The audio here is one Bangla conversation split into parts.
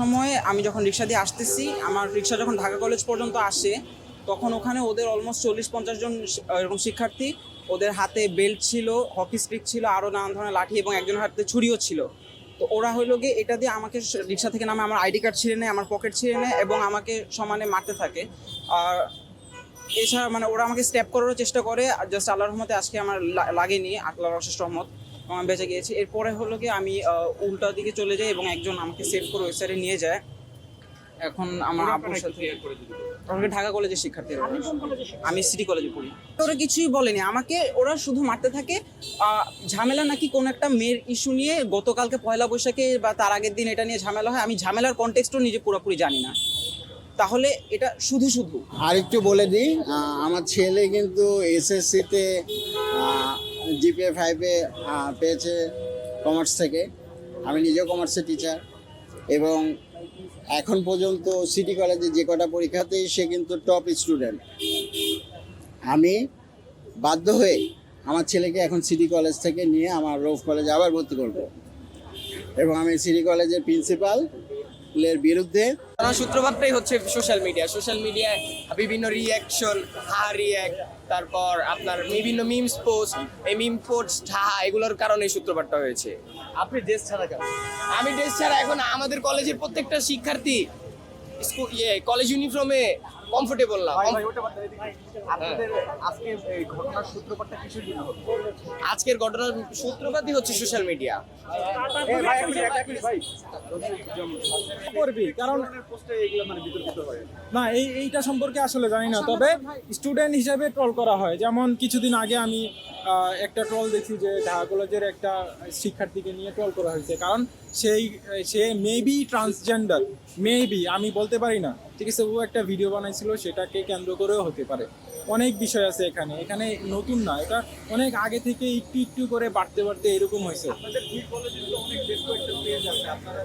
সময় আমি যখন রিক্সা দিয়ে আসতেছি, আমার রিক্সা যখন ঢাকা কলেজ পর্যন্ত আসে, তখন ওখানে ওদের অলমোস্ট চল্লিশ, পঞ্চাশ জন এরকম শিক্ষার্থী, ওদের হাতে বেল্ট ছিল হকি স্টিক ছিল আরও নানান ধরনের লাঠি এবং একজনের হাতে ছুরিও ছিল। তো ওরা হইল গিয়ে এটা দিয়ে আমাকে রিক্সা থেকে নামে, আমার আইডি কার্ড ছিঁড়ে নেয়, আমার পকেট ছিঁড়ে নেয় এবং আমাকে সমানে মারতে থাকে। আর এছাড়া মানে ওরা আমাকে স্টেপ করারও চেষ্টা করে জাস্ট আল্লাহর রহমতে আজকে আমার লাগেনি, আল্লাহর অশেষ রহমত। বেঁচে গিয়েছি। এরপরে হলো কি আমি উল্টা দিকে চলে যাই এবং একজন আমাকে সেভ করে ওই সাইডে নিয়ে যায়। এখন আমার আব্বুর সাথে আমাকে ঢাকা কলেজের শিক্ষার্থী? আমি সিটি কলেজে পড়ি। ওরা কিছুই বলেনি। আমাকে ওরা শুধু মারতে থাকে ঝামেলা নাকি কোন একটা মেয়ের ইস্যু নিয়ে গতকালকে পয়লা বৈশাখে বা তার আগের দিন এটা নিয়ে ঝামেলা হয় আমি ঝামেলার কনটেক্সটও নিজে পুরোপুরি জানি না। তাহলে এটা শুধু শুধু। আর একটু বলে দিই আমার ছেলে কিন্তু এসএসসিতে জিপিএ ফাইভে পেয়েছে কমার্স থেকে। আমি নিজেও কমার্সের টিচার এবং এখন পর্যন্ত সিটি কলেজে যে কটা পরীক্ষাতেই সে কিন্তু টপ স্টুডেন্ট আমি বাধ্য হয়ে আমার ছেলেকে এখন সিটি কলেজ থেকে নিয়ে আমার রোভ কলেজে আবার ভর্তি করব। এবং আমি সিটি কলেজের প্রিন্সিপালের বিরুদ্ধে তার সূত্রপাতটাই হচ্ছে সোশ্যাল মিডিয়া সোশ্যাল মিডিয়ায় বিভিন্ন রিয়াকশন হা রিয়াক্ট তারপর আপনার বিভিন্ন মিমস পোস্ট এই মিম পোস্ট হা এগুলোর কারণে সূত্রপাতটা হয়েছে। আপনি ড্রেস ছাড়া কেন? আমি ড্রেস ছাড়া এখন আমাদের কলেজের প্রত্যেকটা শিক্ষার্থী স্কুল ইয়ে কলেজ ইউনিফর্মে কমফোর্টেবল না জন্য হলো? আজকের ঘটনার সূত্রপাতই হচ্ছে সোশ্যাল মিডিয়া। করবি? কারণ মানে হয়। না এই এইটা সম্পর্কে আসলে জানি না তবে স্টুডেন্ট হিসেবে ট্রল করা হয়। যেমন কিছুদিন আগে আমি একটা ট্রল দেখি যে ঢাকা কলেজের একটা শিক্ষার্থীকে নিয়ে ট্রল করা হয়েছে। কারণ সেই, সে মেবি ট্রান্সজেন্ডার মেবি আমি বলতে পারি না। ঠিক আছে, ও একটা ভিডিও বানাইছিল, সেটাকে কেন্দ্র করেও হতে পারে। অনেক বিষয় আছে এখানে। এখানে নতুন না, এটা অনেক আগে থেকে একটু একটু করে বাড়তে বাড়তে এরকম হয়েছে। আপনারা?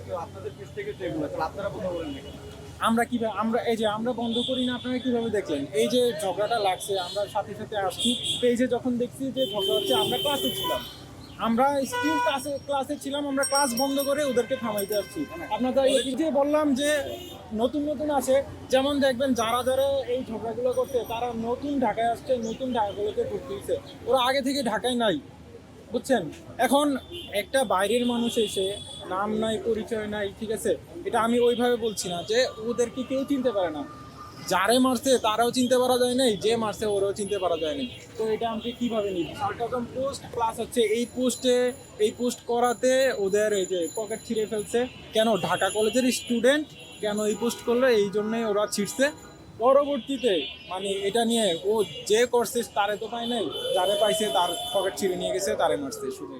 আমরা কীভাবে আমরা এই যে আমরা বন্ধ করি না, আপনারা কীভাবে দেখলেন? এই যে ঝগড়াটা লাগছে, আমরা সাথে সাথে আসছি, পেজে যখন দেখছি যে ঝগড়া হচ্ছে, আমরা ক্লাসে ছিলাম। আমরা স্টিল ক্লাসে ক্লাসে ছিলাম, আমরা ক্লাস বন্ধ করে ওদেরকে থামাইতে আসছি। আপনাদের এই যে বললাম যে নতুন নতুন আছে, যেমন দেখবেন যারা যারা এই ঝগড়াগুলো করছে, তারা নতুন ঢাকায় আসছে, নতুন ঢাকাগুলোতে ঘুরতে ওরা আগে থেকে ঢাকায় নাই। বুঝছেন? এখন একটা বাইরের মানুষ এসে, নাম নাই, পরিচয় নাই, ঠিক আছে? এটা আমি ওইভাবে বলছি না যে ওদেরকে কেউ চিনতে পারে না। যারে মারছে তারাও চিনতে পারা যায় নাই, যে মারছে ওরাও চিনতে পারা যায় নাই। তো এটা আমাকে কীভাবে নিব? প্রথম পোস্ট প্লাস হচ্ছে এই পোস্টে, এই পোস্ট করাতে ওদের এই যে পকেট ছিঁড়ে ফেলছে। কেন? ঢাকা কলেজের স্টুডেন্ট কেন এই পোস্ট করল? এই জন্যই ওরা ছিঁড়ছে। পরবর্তীতে মানে এটা নিয়ে ও যে করছে তারে তো পাই নাই, যারে পাইছে তার পকেট ছিঁড়ে নিয়ে গেছে, তারে মারছে, শুধু